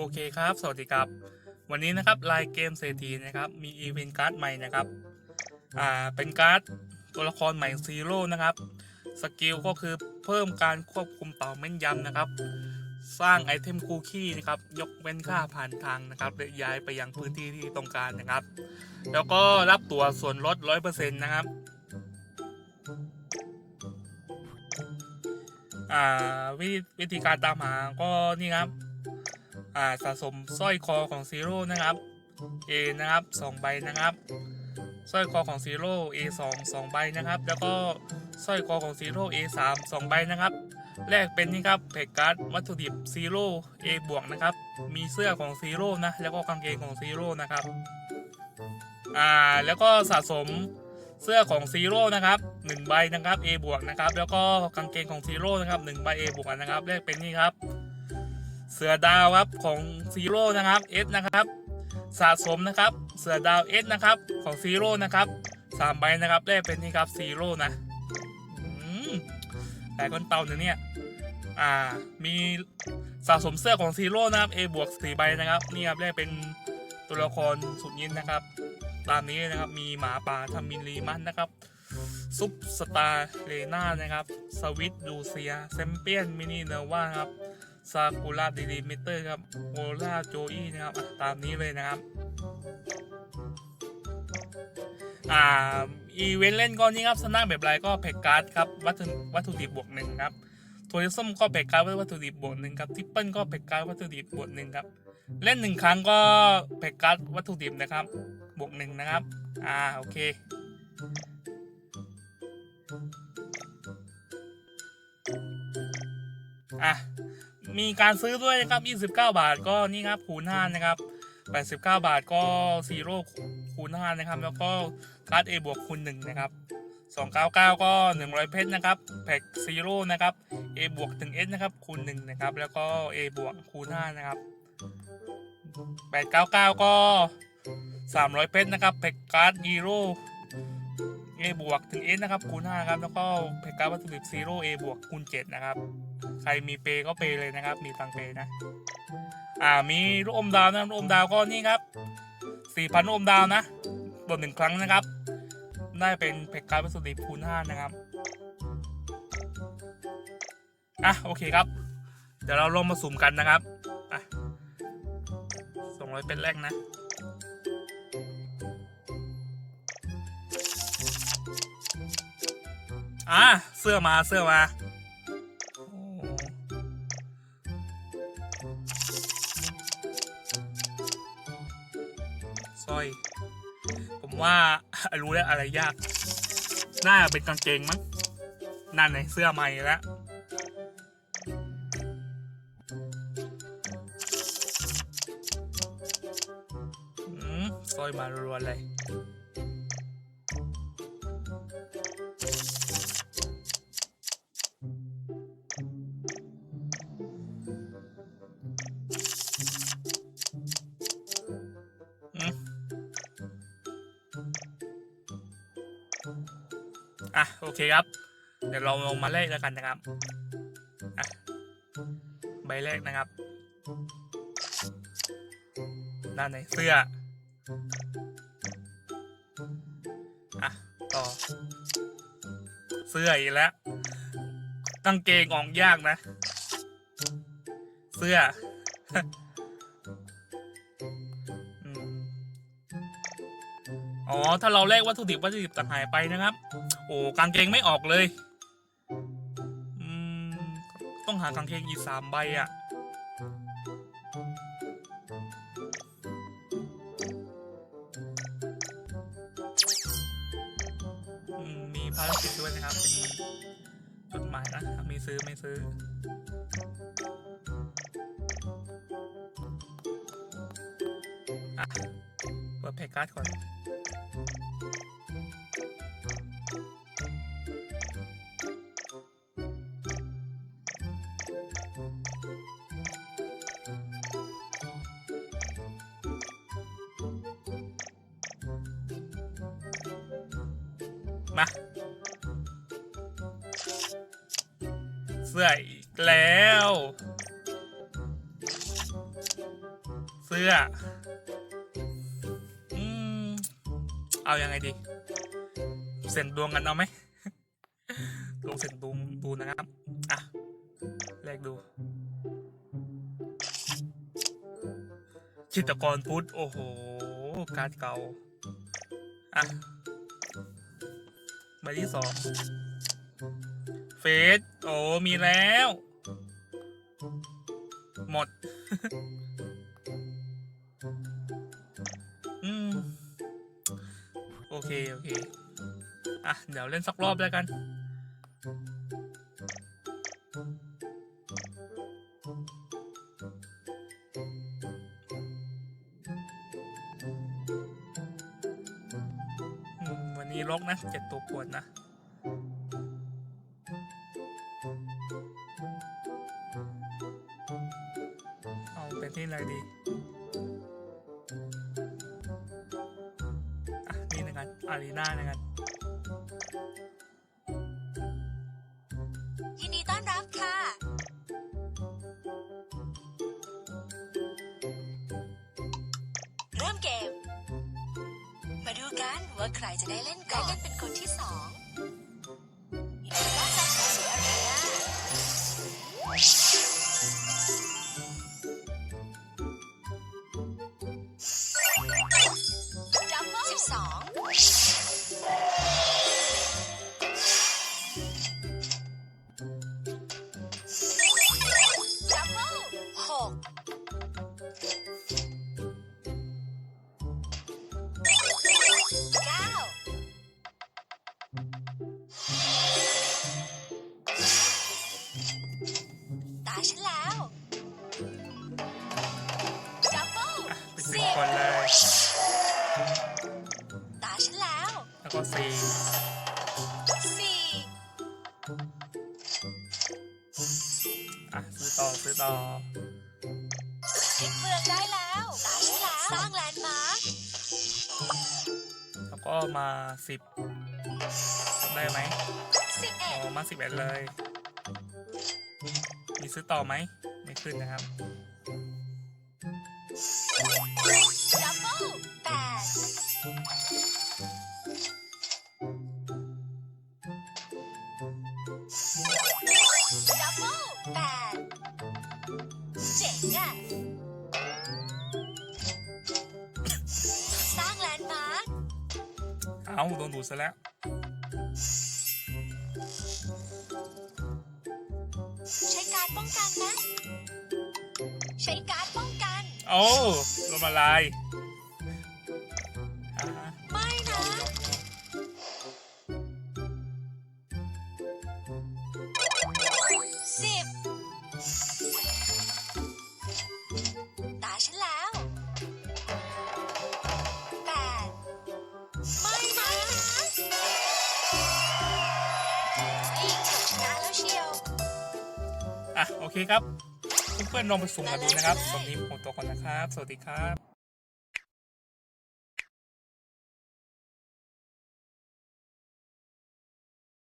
อเคครับ สวัสดีครับ วันนี้นะครับลายเกมเศรษฐีนะครับ มีอีเวนต์การ์ดใหม่นะครับ อ่า เป็นการ์ดตัวละครใหม่ซีโร่นะครับ สกิลก็คือเพิ่มการควบคุมเต่าแม่นยำนะครับ สร้างไอเทมคูคี้นะครับ ยกเว้นค่าผ่านทางนะครับและย้ายไปยังพื้นที่ที่ต้องการนะครับ แล้วก็รับตั๋วส่วนลด 100%นะครับอ่าวิธีการตามหาก็นี่ครับ อ่าสะสมสร้อยคอของซีโร่นะครับ A นะครับ2ใบนะครับสร้อยคอของซีโร่ A 2 2ใบนะครับ แล้วก็สร้อยคอของซีโร่ A 3 2ใบนะครับแรกเป็นนี่ครับเพกการ์ดวัตถุดิบซีโร่ A บวกนะครับ มีเสื้อของซีโร่นะแล้วก็กางเกงของซีโร่นะครับอ่าแล้วก็สะสมเสื้อของซีโร่นะครับ1ใบนะครับ A บวกนะครับ แล้วก็กางเกงของซีโร่นะครับ1ใบ A บวกนะครับแรกเป็นนี่ครับ เสือดาวครับของซีโร่นะครับเอสนะครับ สะสมนะครับเสือดาวเอสนะครับของซีโร่นะครับสามใบนะครับได้เป็นนี่ครับซีโร่นะแต่ก้นเตาเนี่ยเนี่ยอ่ามีสะสมเสื้อของซีโร่นะครับ A บวกสี่ใบนะครับนี่ครับได้เป็นตัวละครสุดยินนะครับ ตามนี้นะครับมีหมาป่าทามินรีมันนะครับซุปสตาร์เลน่านะครับ สวิตดูเซียเซมเปียนมินิเนว่าครับ ซากุระดีดีมิเตอร์ครับโอล่าโจอี้นะครับตามนี้เลยนะครับอ่าอีเวนต์เล่นก็นี่ครับสนามแบบไรก็เพกการ์ดครับวัตถุวัตถุดิบบวกหนึ่งครับทัวริซึมก็เพกการ์ดวัตถุดิบบวกหนึ่งครับทิปเปิลก็เพกการ์ดวัตถุดิบบวกหนึ่งครับเล่นหนึ่งครั้งก็เพกการ์ดวัตถุดิบนะครับบวกหนึ่งนะครับอ่าโอเคอะ มีการซื้อด้วยนะครับ 29 บาทก็นี่ครับคูณ5นะครับ 89 บาทก็ซีโร่คูณ5นะครับ แล้วก็การ์ด A บวกคูณ1นะครับ299 ก็ 100 เพชรนะครับแพ็กซีโร่นะครับ A บวกถึง S นะครับคูณ1นะครับ แล้วก็ A บวกคูณ5นะครับ 899 ก็ 300 เพชรนะครับแพ็กการ์ดฮีโร่ A บวกถึง S นะครับคูณ5ครับ แล้วก็แพ็กการ์ดวัตถุดิบซีโร่ A บวกคูณ7นะครับ ใครมีเปย์ก็เปย์เลยนะครับ มีตังเปย์นะ อ่ามีลูกอมดาวนะลูกอมดาวก็นี่ครับสี่พันลูกอมดาวนะบนหนึ่งครั้งนะครับ ได้เป็นเพกการ์ดสุดิบคูณห้านะครับอะโอเคครับ เดี๋ยวเราลงมาสุ่มกันนะครับอะส่งร้อยเป็นแรกนะอะเสื้อมาเสื้อมา ว่ารู้แล้วอะไรยาก น่าจะเป็นกางเกงมั้งนั่นไงเสื้อใหม่แล้วอืมซอยมารัวๆเลย อะโอเคครับ เดี๋ยวเราลงมาแรกแล้วกันนะครับอะใบแรกนะครับ ด้านในเสื้ออะต่อ เสื้ออีกแล้วกางเกงออกยากนะ เสื้อ อ๋อ ถ้าเราแลกวัตถุดิบวัตถุดิบต่างหายไปนะครับ โอ้กางเกงไม่ออกเลย อืม ต้องหากางเกงอีกสามใบอะ่ะ มีภารกิจด้วยนะครับ เป็นจดหมายนะมีซื้อไม่ซื้อเปิดเพจการ์ดก่อน มา เสื้ออีกแล้วรืออื เอายังไงดี เสี่ยงดวงกันเอาไหม ลองเสี่ยงดวงดูนะครับ อะแลกดู จิตกรพุทธ โอ้โห การเก่า อะใบที่สองเฟส โอ้ มีแล้ว หมด เคโอเคอะเดี๋ยวเล่นสักรอบแล้วกัน วันนี้ล็อกนะเจ็ดตัวปวดนะเอาเป็นที่อะไรดี อารีนานะกันยินดีต้อนรับค่ะ เริ่มเกม มาดูกันว่าใครจะได้เล่นก่อนได้เล่นเป็นคนที่สอง หกเก้าตาฉันแล้วดับเบิลอะเป็นสิสี่บคนเลย ตาฉันแล้ว แล้วก็สี่สี่ สร้างแลนด์มาร์คแล้วก็มาสิบได้ไหมสิบอ๋เอ็ดอมาสิบเอ็ดเลย มีซื้อต่อไหม ไม่ขึ้นนะครับดับ เอาโดนดูดซะแล้วใช้การดป้องกันนะ ใช้การดป้องกัน โอ้ลงมาลาย อะโอเคครับเพื่อนๆลองไปสุ่มกันดูนะครับสำหรับวันนี้ผมตัวก่อนนะครับ สวัสดีครับ